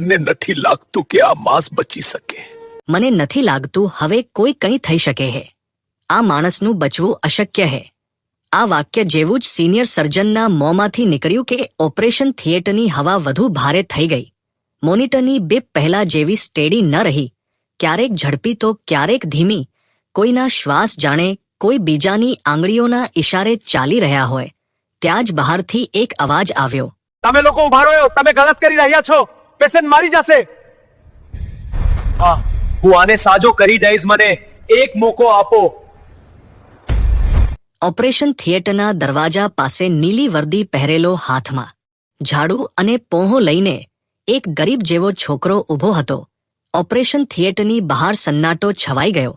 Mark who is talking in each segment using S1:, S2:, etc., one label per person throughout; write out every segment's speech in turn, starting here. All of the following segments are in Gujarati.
S1: મને નથી લાગતું કે આ માંસ બચી શકે.
S2: મને નથી લાગતું હવે કોઈ કંઈ થઈ શકે હે. આ માણસનું બચવું અશક્ય હે. આ વાક્ય જેવું જ સિનિયર સર્જનના મોંમાંથી નીકળ્યું કે ઓપરેશન થિયેટરની હવા વધુ ભારે થઈ ગઈ. મોનિટરની બીપ પહેલા જેવી સ્ટેડી ન રહી. ક્યારેક ઝડપી તો ક્યારેક ધીમી. કોઈના શ્વાસ જાણે કોઈ બીજાની આંગળીઓના ઈશારે ચાલી રહ્યા હોય. ત્યાં જ બહારથી એક અવાજ આવ્યો.
S3: તમે લોકો ઊભા રહ્યો તમે ગલત કરી રહ્યા છો. પેશન્ટ મારી જશે. હા, હું આને સાજો કરી દઈશ, મને એક મોકો આપો.
S2: ઓપરેશન થિયેટરના દરવાજા પાસે નીલી વર્દી પહેરેલો હાથમાં, ઝાડુ અને પોહો લઈને એક ગરીબ જેવો છોકરો ઊભો હતો. ઓપરેશન થિયેટરની બહાર સન્નાટો છવાઈ ગયો.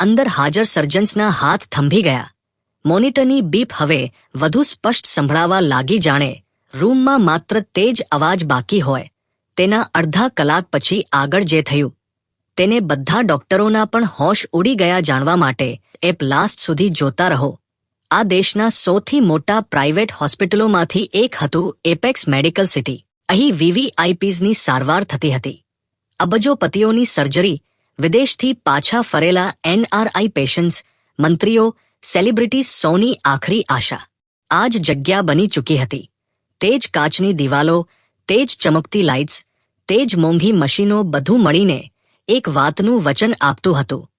S2: અંદર હાજર સર્જન્સના હાથ થંભી ગયા. મોનિટરની બીપ હવે વધુ સ્પષ્ટ સંભળાવા લાગી જાણે, રૂમમાં માત્ર તે જ અવાજ બાકી હોય. તેના અડધા કલાક પછી આગળ જે થયું, તેને બધા ડોક્ટરોના પણ હોશ ઉડી ગયા જાણવા માટે, એપ લાસ્ટ સુધી જોતા રહો. આ દેશના સૌથી મોટા પ્રાઇવેટ હોસ્પિટલોમાંથી એક હતું એપેક્સ મેડિકલ સિટી. અહીં વીવીઆઈપીઝની સારવાર થતી હતી. અબજોપતિઓની સર્જરી, વિદેશથી પાછા ફરેલા એનઆરઆઈ પેશન્ટ્સ મંત્રીઓ સેલિબ્રિટી સૌની આખરી આશા. આ જ જગ્યા બની ચૂકી હતી. તે જ કાચની દિવાલો, તે જ ચમકતી લાઇટ્સ તે જ મોંઘી મશીનો બધું મળીને એક વાતનું વચન આપતું હતું.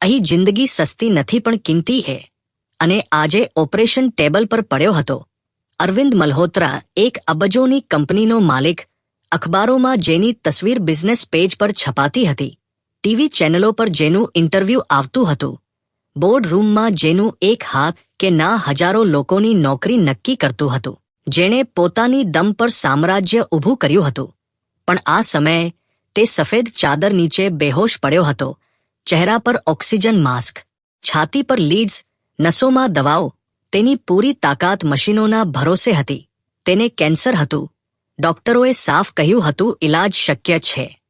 S2: અહીં જિંદગી સસ્તી નથી પણ કિંમતી હે. અને આજે ઓપરેશન ટેબલ પર પડ્યો હતો. અરવિંદ મલ્હોત્રા એક અબજોની કંપનીનો માલિક અખબારોમાં જેની તસવીર બિઝનેસ પેજ પર છપાતી હતી. ટીવી ચેનલો પર જેનું ઇન્ટરવ્યૂ આવતું હતું. બોર્ડ રૂમમાં જેનું એક હાથ કે ના હજારો લોકોની નોકરી નક્કી કરતું હતું. જેણે પોતાની દમ પર સામ્રાજ્ય ઊભું કર્યું હતું. પણ આ સમયે તે સફેદ ચાદર નીચે બેહોશ પડ્યો હતો. ચહેરા પર ઓક્સિજન માસ્ક, છાતી પર લીડ્સ, નસોમાં દવાઓ, તેની પૂરી તાકાત મશીનોના ભરોસે હતી. તેને કેન્સર હતું. ડોક્ટરોએ સાફ કહ્યું હતું ઇલાજ શક્ય છે.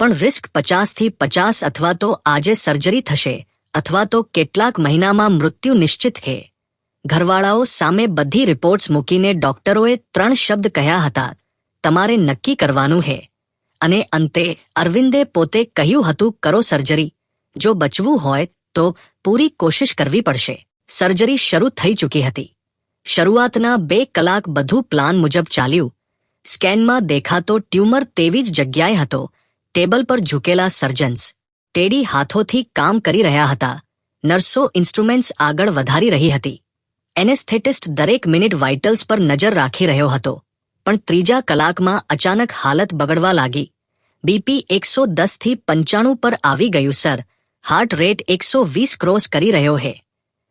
S2: પણ રિસ્ક પચાસથી પચાસ અથવા તો આજે સર્જરી થશે, અથવા તો કેટલાક મહિનામાં મૃત્યુ નિશ્ચિત છે. ઘરવાળાઓ સામે બધી રિપોર્ટ્સ મૂકીને ડોક્ટરોએ ત્રણ શબ્દ કહ્યા હતા. તમારે નક્કી કરવાનું હે. અને અંતે અરવિંદે પોતે કહ્યું હતું, કરો સર્જરી. જો બચવું હોય તો પૂરી કોશિશ કરવી પડશે. સર્જરી શરૂ થઈ ચૂકી હતી. શરૂઆતના બે કલાક બધું પ્લાન મુજબ ચાલ્યું. સ્કેનમાં દેખાતો ટ્યુમર તેવી જ જગ્યાએ હતો. ટેબલ પર ઝૂકેલા સર્જન્સ. ટેડી હાથોથી કામ કરી રહ્યા હતા. નર્સો ઇન્સ્ટ્રુમેન્ટ્સ આગળ વધારી રહી હતી. એનેસ્થેટિસ્ટ દરેક મિનિટ વાઇટલ્સ પર નજર રાખી રહ્યો હતો. પણ ત્રીજા કલાકમાં અચાનક હાલત બગડવા લાગી. બીપી એકસો દસથી પંચાણું પર આવી ગયું, સર. હાર્ટ રેટ એકસો વીસ ક્રોસ કરી રહ્યો હે.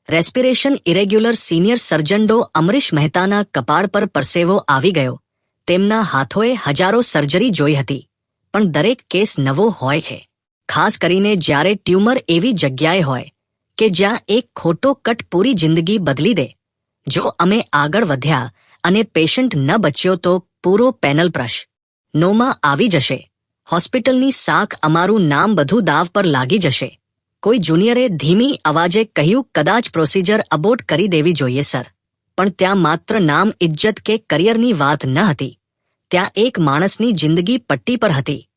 S2: રેસ્પિરેશન ઇરેગ્યુલર સિનિયર સર્જન ડો અમરીશ મહેતાના કપાળ પર પરસેવો આવી ગયો. તેમના હાથોએ હજારો સર્જરી જોઈ હતી. પણ દરેક કેસ નવો હોય છે. ખાસ કરીને જ્યારે ટ્યુમર એવી જગ્યાએ હોય કે જ્યાં એક ખોટો કટ પૂરી જિંદગી બદલી દે. જો અમે આગળ વધ્યા અને પેશન્ટ ન બચ્યો તો પૂરો પેનલ પ્રશ નોમાં આવી જશે. હોસ્પિટલની સાખ અમારું નામ બધું દાવ પર લાગી જશે. કોઈ જુનિયરે ધીમી અવાજે કહ્યું, કદાચ પ્રોસિજર અબોટ કરી દેવી જોઈએ, સર. પણ ત્યાં માત્ર નામ ઇજ્જત કે કરિયરની વાત ન હતી. ત્યાં એક માણસની જિંદગી પટ્ટી પર હતી.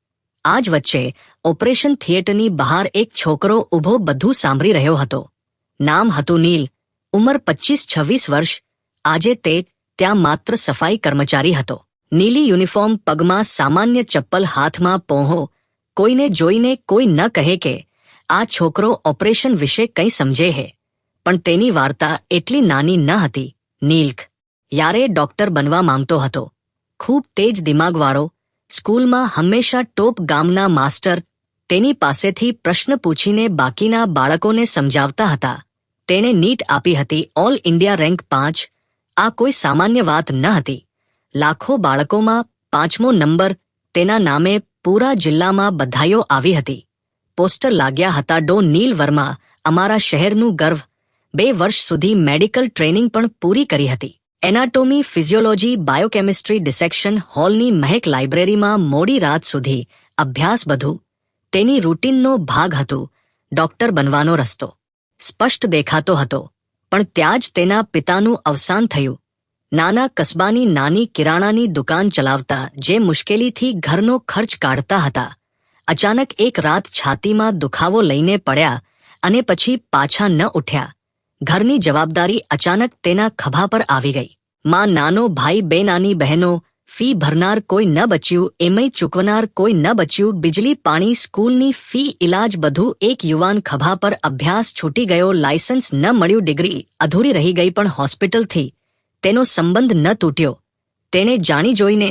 S2: આ જ વચ્ચે ઓપરેશન થિયેટરની બહાર એક છોકરો ઊભો બધું સાંભળી રહ્યો હતો. નામ હતું નીલ. ઉંમર પચીસ છવ્વીસ વર્ષ. આજે તે ત્યાં માત્ર સફાઈ કર્મચારી હતો. નીલી યુનિફોર્મ, પગમાં સામાન્ય ચપ્પલ હાથમાં પહોંહો, કોઈને જોઈને કોઈ ન કહે કે, આ છોકરો ઓપરેશન વિશે કંઈ સમજે હે. પણ તેની વાર્તા એટલી નાની ન હતી. નીલ્ક યારે ડોક્ટર બનવા માંગતો હતો. ખૂબ તેજ દિમાગવાળો, સ્કૂલમાં હંમેશા ટોપ ગામના માસ્ટર, તેની પાસેથી પ્રશ્ન પૂછીને બાકીના બાળકોને સમજાવતા હતા. તેણે નીટ આપી હતી ઓલ ઇન્ડિયા રેન્ક પાંચ આ કોઈ સામાન્ય વાત ન હતી. લાખો બાળકોમાં પાંચમો નંબર તેના નામે પૂરા જિલ્લામાં બધાઈઓ આવી હતી. પોસ્ટર લાગ્યા હતા, ડો નીલ વર્મા, અમારા શહેરનું ગર્વ. બે વર્ષ સુધી મેડિકલ ટ્રેનિંગ પણ પૂરી કરી હતી. એનાટોમી, ફિઝિયોલોજી, બાયોકેમિસ્ટ્રી ડિસેક્શન હોલની મહેક લાઇબ્રેરીમાં મોડી રાત સુધી અભ્યાસ બધું. તેની રૂટીનનો ભાગ હતું, ડોક્ટર બનવાનો રસ્તો. સ્પષ્ટ દેખાતો હતો. પણ ત્યાં જ તેના પિતાનું અવસાન થયું. નાના કસ્બાની નાની કિરાણાની દુકાન ચલાવતા જે મુશ્કેલીથી ઘરનો ખર્ચ કાઢતા હતા, અચાનક એક રાત છાતીમાં દુખાવો લઈને પડ્યા અને પછી પાછા ન ઉઠ્યા. ઘરની જવાબદારી અચાનક તેના ખભા પર આવી ગઈ. માં નાનો ભાઈ બે નાની બહેનો ફી ભરનાર કોઈ ન બચ્યું એમય ચૂકવનાર કોઈ ન બચ્યું, બિજલી, પાણી, સ્કૂલની ફી ઇલાજ બધું એક યુવાન ખભા પર અભ્યાસ છૂટી ગયો, લાયસન્સ ન મળ્યું, ડિગ્રી અધૂરી રહી ગઈ, પણ હોસ્પિટલથી તેનો સંબંધ ન તૂટ્યો. તેણે જાણી જોઈને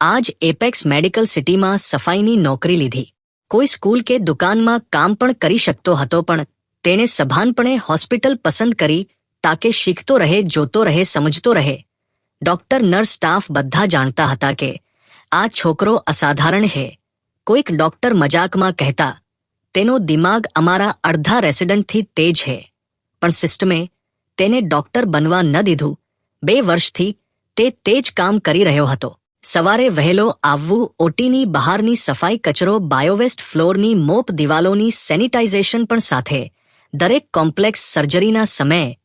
S2: આજ એપેક્સ મેડિકલ સિટીમાં સફાઈની નોકરી લીધી. કોઈ સ્કૂલ કે દુકાનમાં કામ પણ કરી શકતો હતો, પણ તેણે સભાનપણે હોસ્પિટલ પસંદ કરી, તાકે શીખતો રહે, જોતો રહે, સમજતો રહે. ડોક્ટર, નર્સ, સ્ટાફ બધા જાણતા હતા કે આ છોકરો અસાધારણ છે કોઈક ડોક્ટર મજાકમાં કહેતા, તેનો દિમાગ અમારા અડધા રેસિડન્ટથી તેજ છે પણ સિસ્ટમે તેને ડોક્ટર બનવા ન દીધું. બે વર્ષથી તે તે જ કામ કરી રહ્યો હતો. સવારે વહેલો આવવું, ઓટીની બહારની સફાઈ કચરો, બાયોવેસ્ટ ફ્લોરની મોપ દિવાલોની સેનિટાઇઝેશન પણ સાથે દરેક કોમ્પ્લેક્સ સર્જરીના સમયે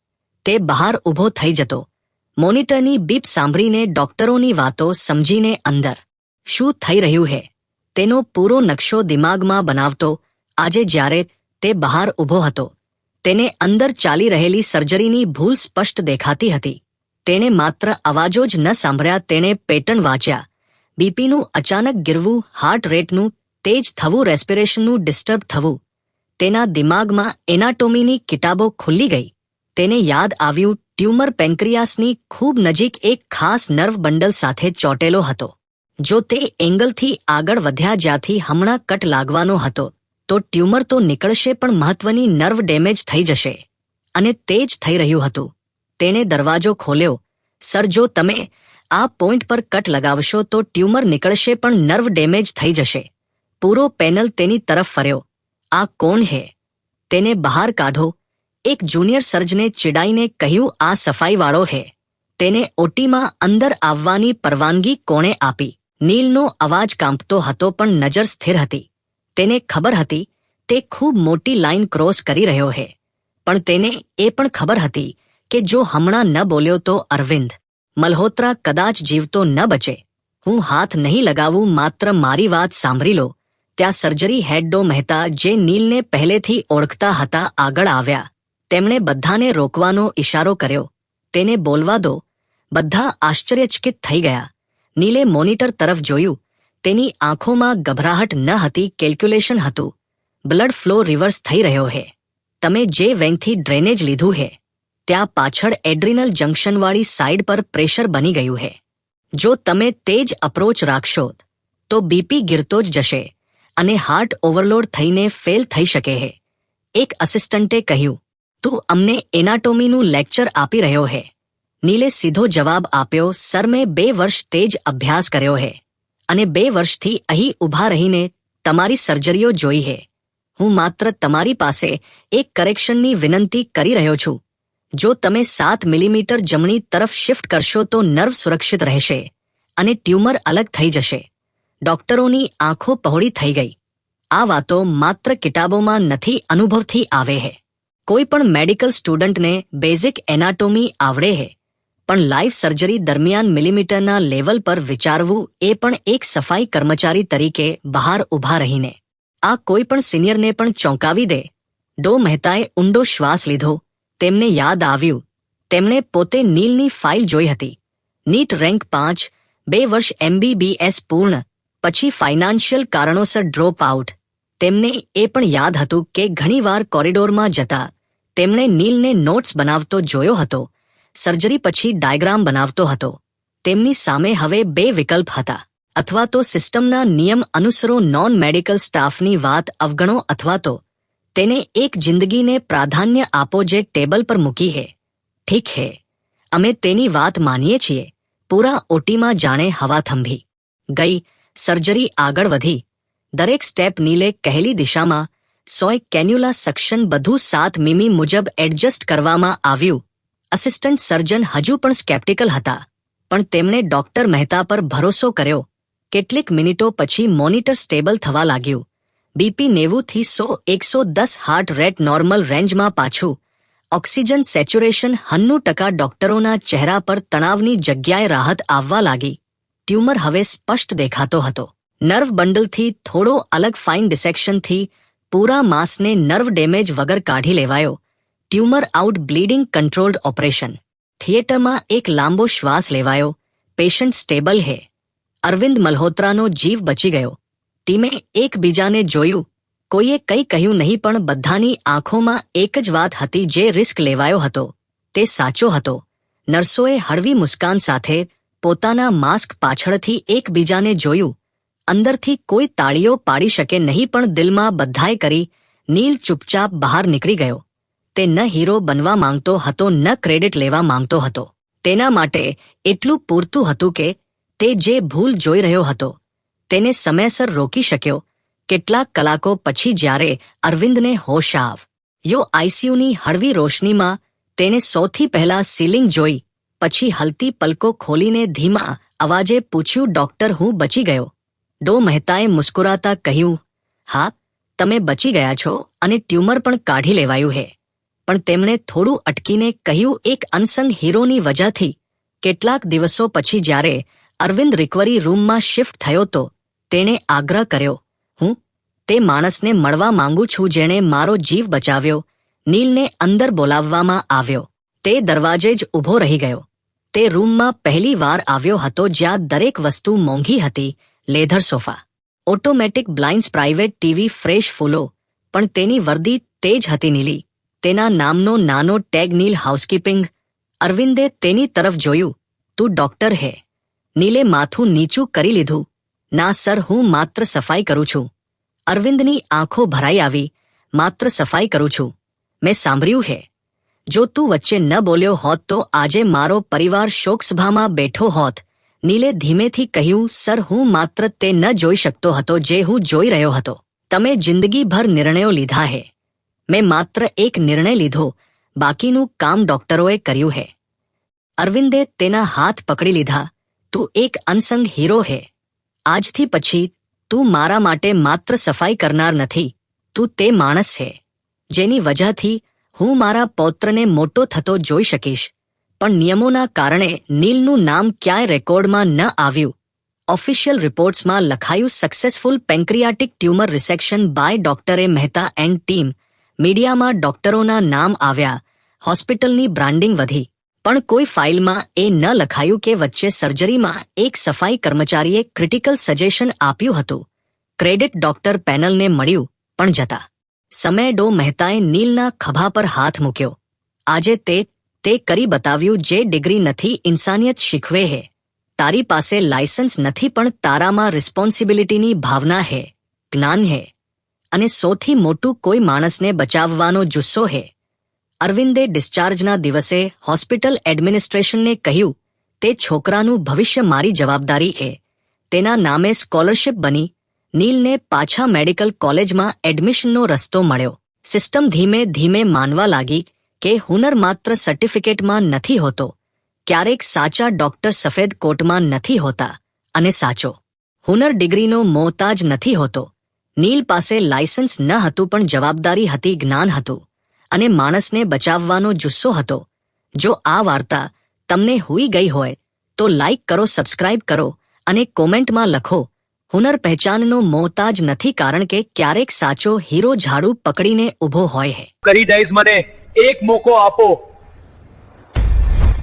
S2: તે બહાર ઊભો થઈ જતો. મોનિટરની બીપ સાંભળીને ડોક્ટરોની વાતો સમજીને અંદર. શું થઈ રહ્યું હે? તેનો પૂરો નકશો દિમાગમાં બનાવતો, આજે જ્યારે તે બહાર ઊભો હતો, તેને અંદર ચાલી રહેલી સર્જરીની ભૂલ સ્પષ્ટ દેખાતી હતી. તેણે માત્ર અવાજો જ ન સાંભળ્યા, તેણે પેટર્ન વાંચ્યા. બીપીનું અચાનક ગીરવું, હાર્ટ રેટનું તેજ થવું, રેસ્પિરેશનનું ડિસ્ટર્બ થવું. તેના દિમાગમાં એનાટોમીની કિતાબો ખુલ્લી ગઈ. તેને યાદ આવ્યું ટ્યુમર પેન્ક્રિયાસની ખૂબ નજીક એક ખાસ નર્વ બંડલ સાથે ચોટેલો હતો, જો તે એંગલથી આગળ વધ્યા જ્યાંથી હમણાં કટ લાગવાનો હતો, તો ટ્યુમર તો નીકળશે પણ મહત્વની નર્વ ડેમેજ થઈ જશે. અને તે જ થઈ રહ્યું હતું. તેણે દરવાજો ખોલ્યો. સર, જો તમે આ પોઈન્ટ પર કટ લગાવશો તો ટ્યુમર નીકળશે પણ નર્વ ડેમેજ થઈ જશે. પૂરો પેનલ તેની તરફ ફર્યો. આ કોણ હે? તેને બહાર કાઢો. એક જુનિયર સર્જને ચીડાઈને કહ્યું, આ સફાઈવાળો હે. તેને ઓટીમાં અંદર આવવાની પરવાનગી કોણે આપી? નીલનો અવાજ કાંપતો હતો, પણ નજર સ્થિર હતી. તેને ખબર હતી, તે ખૂબ મોટી લાઈન ક્રોસ કરી રહ્યો હે. પણ તેને એ પણ ખબર હતી કે જો હમણાં ન બોલ્યો તો અરવિંદ, મલ્હોત્રા કદાચ જીવતો ન બચે. હું હાથ નહીં લગાવું, માત્ર મારી વાત સાંભળી લો. ત્યાં સર્જરી હેડ ડો મહેતા જે નીલને પહેલેથી ઓળખતા હતા આગળ આવ્યા. તેમણે બધાને રોકવાનો ઇશારો કર્યો. તેને બોલવા દો. બધા આશ્ચર્યચકિત થઈ ગયા. નીલે મોનિટર તરફ જોયું. તેની આંખોમાં ગભરાહટ ન હતી, કેલ્ક્યુલેશન હતું. બ્લડ ફ્લો રિવર્સ થઈ રહ્યો હે. તમે જે વેનથી ડ્રેનેજ લીધું હે, ત્યાં પાછળ એડ્રિનલ જંકશનવાળી સાઇડ પર પ્રેશર બની ગયું હે. જો તમે તે જ અપ્રોચ રાખશો, તો બીપી ગીરતો જ જશે અને હાર્ટ ઓવરલોડ થઈને ફેલ થઈ શકે હે. એક અસિસ્ટન્ટે કહ્યું તું અમને એનાટોમીનું લેક્ચર આપી રહ્યો હે. નીલે સીધો જવાબ આપ્યો, સર, મેં બે વર્ષ તે જ અભ્યાસ કર્યો હે. અને બે વર્ષથી અહીં ઊભા રહીને તમારી સર્જરીઓ જોઈ હે. હું માત્ર તમારી પાસે એક કરેક્શનની વિનંતી કરી રહ્યો છું. જો તમે સાત મિલીમીટર જમણી તરફ શિફ્ટ કરશો તો નર્વ સુરક્ષિત રહેશે અને ટ્યુમર અલગ થઈ જશે. ડોક્ટરોની આંખો પહોળી થઈ ગઈ. આ વાતો માત્ર કિતાબોમાં નથી, અનુભવથી આવે હે. કોઈ પણ મેડિકલ સ્ટુડન્ટને બેઝિક એનાટોમી આવડે હે, પણ લાઈફ સર્જરી દરમિયાન મિલીમીટરના લેવલ પર વિચારવું એ પણ એક સફાઈ કર્મચારી તરીકે બહાર ઊભા રહીને. આ કોઈ પણ સિનિયરને પણ ચોંકાવી દે. ડો મહેતાએ ઊંડો શ્વાસ લીધો. તેમને યાદ આવ્યું. તેમણે પોતે નીલની ફાઇલ જોઈ હતી. નીટ રેન્ક પાંચ, બે વર્ષ એમબીબીએસ પૂર્ણ, પછી ફાઇનાન્શિયલ કારણોસર ડ્રોપ આઉટ. તેમને એ પણ યાદ હતું કે ઘણીવાર કોરિડોરમાં જતા તેમણે નીલને નોટ્સ બનાવતો જોયો હતો. સર્જરી પછી ડાયગ્રામ બનાવતો હતો. તેમની સામે હવે બે વિકલ્પ હતા. અથવા તો સિસ્ટમના નિયમ અનુસરો નોન મેડિકલ સ્ટાફની વાત અવગણો અથવા તો તેને એક જિંદગીને પ્રાધાન્ય આપો જે ટેબલ પર મૂકી હે. ઠીક હે. અમે તેની વાત માનીએ છીએ. પૂરા ઓટીમાં જાણે હવા થંભી ગઈ. સર્જરી આગળ વધી. દરેક સ્ટેપ નીલે કહેલી દિશામાં સોય કેન્યુલા સક્શન બધું સાત મીમી મુજબ એડજસ્ટ કરવામાં આવ્યું. અસિસ્ટન્ટ સર્જન હજુ પણ સ્કેપ્ટિકલ હતા. પણ તેમણે ડોક્ટર મહેતા પર ભરોસો કર્યો. કેટલીક મિનિટો પછી મોનિટર સ્ટેબલ થવા લાગ્યું. બીપી નેવુંથી સો એકસો દસ હાર્ટ રેટ નોર્મલ રેન્જમાં પાછું. ઓક્સિજન સેચ્યુરેશન હન્નું ટકા ડોક્ટરોના ચહેરા પર તણાવની જગ્યાએ રાહત આવવા લાગી. ટ્યુમર હવે સ્પષ્ટ દેખાતો હતો. નર્વ બંડલથી થોડો અલગ ફાઇન ડિસેક્શનથી પૂરા માસને નર્વ ડેમેજ વગર કાઢી લેવાયો. Tumour out bleeding controlled operation. થિયેટરમાં એક લાંબો શ્વાસ લેવાયો. પેશન્ટ સ્ટેબલ હે. અરવિંદ મલ્હોત્રાનો જીવ બચી ગયો. ટીમે એકબીજાને જોયું. કોઈએ કંઈ કહ્યું નહીં પણ બધાની આંખોમાં એક જ વાત હતી જે રિસ્ક લેવાયો હતો. તે સાચો હતો. નર્સોએ હળવી મુસ્કાન સાથે પોતાના માસ્ક પાછળથી એકબીજાને જોયું. અંદરથી કોઈ તાળીઓ પાડી શકે નહીં પણ દિલમાં બધાએ કરી નીલ ચૂપચાપ બહાર નીકળી ગયો. તે ન હીરો બનવા માંગતો હતો, ન ક્રેડિટ લેવા માંગતો હતો. તેના માટે એટલું પૂરતું હતું કે તે જે ભૂલ જોઈ રહ્યો હતો, તેને સમયસર રોકી શક્યો. કેટલાક કલાકો પછી જ્યારે અરવિંદને હોશ આવ, યો આઈસીયુની હળવી રોશનીમાં તેણે સૌથી પહેલા સીલિંગ જોઈ, પછી હલતી પલકો ખોલીને ધીમા અવાજે પૂછ્યું, ડોક્ટર, હું બચી ગયો? ડો મહેતાએ મુસ્કુરાતા કહ્યું, હા, તમે બચી ગયા છો અને ટ્યુમર પણ કાઢી લેવાયું હે. પણ તેમણે થોડું અટકીને કહ્યું, એક અનસંગ હીરોની વજહથી કેટલાક દિવસો પછી જ્યારે અરવિંદ રિકવરી રૂમમાં શિફ્ટ થયો તો તેણે આગ્રહ કર્યો, હું તે માણસને મળવા માંગુ છું જેણે મારો જીવ બચાવ્યો, નીલને અંદર બોલાવવામાં આવ્યો. તે દરવાજે જ ઊભો રહી ગયો. તે રૂમમાં પહેલી વાર આવ્યો હતો જ્યાં દરેક વસ્તુ મોંઘી હતી leather sofa. Automatic blinds private TV fresh ફૂલો. પણ તેની વર્દી તે જ હતી નીલી. તેના નામનો નાનો ટેગ નીલ હાઉસકીપિંગ. અરવિંદે તેની તરફ જોયું. તું ડોક્ટર હે. નીલે માથું નીચું કરી લીધું. ના, સર, હું માત્ર સફાઈ કરું છું. અરવિંદની આંખો ભરાઈ આવી. માત્ર સફાઈ કરું છું. મેં સાંભળ્યું હે. જો તું વચ્ચે ન બોલ્યો હોત તો આજે મારો પરિવાર શોકસભામાં બેઠો હોત. નીલે ધીમેથી કહ્યું, સર, હું માત્ર તે ન જોઈ શકતો હતો જે હું જોઈ રહ્યો હતો. તમે જિંદગીભર નિર્ણયો લીધા હે. મેં માત્ર એક નિર્ણય લીધો. બાકીનું કામ ડોક્ટરોએ કર્યું હે. અરવિંદે તેના હાથ પકડી લીધા. તું એક અનસંગ હીરો હે. આજથી પછી તું મારા માટે માત્ર સફાઈ કરનાર નથી. તું તે માણસ છે જેની વજહથી હું મારા પૌત્રને મોટો થતો જોઈ શકીશ. પણ નિયમોના કારણે નીલનું નામ ક્યાંય રેકોર્ડમાં ન આવ્યું. ઓફિશિયલ રિપોર્ટ્સમાં લખાયું successful pancreatic tumour resection by ડોક્ટરે મહેતા એન્ડ ટીમ મીડિયામાં ડોક્ટરોના નામ આવ્યા. હોસ્પિટલની બ્રાન્ડિંગ વધી. પણ કોઈ ફાઇલમાં એ ન લખાયું કે વચ્ચે સર્જરીમાં એક સફાઈ કર્મચારીએ ક્રિટિકલ સજેશન આપ્યું હતું. ક્રેડિટ ડોક્ટર પેનલને મળ્યું, પણ જતા. સમય ડો મહેતાએ નીલના ખભા પર હાથ મૂક્યો. આજે તે તે કરી બતાવ્યું જે ડિગ્રી નથી, ઇન્સાનિયત શીખવે હે. તારી પાસે લાયસન્સ નથી, પણ તારામાં રિસ્પોન્સિબિલિટીની ભાવના હે, જ્ઞાન હે. અને સૌથી મોટું કોઈ માણસને બચાવવાનો જુસ્સો હે. અરવિંદે ડિસ્ચાર્જના દિવસે હોસ્પિટલ એડમિનિસ્ટ્રેશનને કહ્યું, તે છોકરાનું ભવિષ્ય મારી જવાબદારી છે તેના નામે સ્કોલરશિપ બની. નીલને પાછા મેડિકલ કોલેજમાં એડમિશનનો રસ્તો મળ્યો. સિસ્ટમ ધીમે ધીમે માનવા લાગી કે હુનર માત્ર સર્ટિફિકેટમાં નથી હોતો. ક્યારેક સાચા ડોક્ટર સફેદ કોટમાં નથી હોતા અને સાચો. હુનર ડિગ્રીનો મોહતાજ નથી હોતો. નીલ પાસે લાયસન્સ ન હતું પણ જવાબદારી હતી, જ્ઞાન હતું અને માણસને બચાવવાનો જુસ્સો હતો. જો આ વાર્તા તમને હુઈ ગઈ હોય, તો લાઈક કરો, સબસ્ક્રાઇબ કરો અને કોમેન્ટમાં લખો, હુનર પહેચાનનો મોહતાજ નથી કારણ કે ક્યારેક સાચો હીરો ઝાડુ પકડીને ઊભો હોય હે.
S3: કરી દઈશ મને. એક મોકો આપો.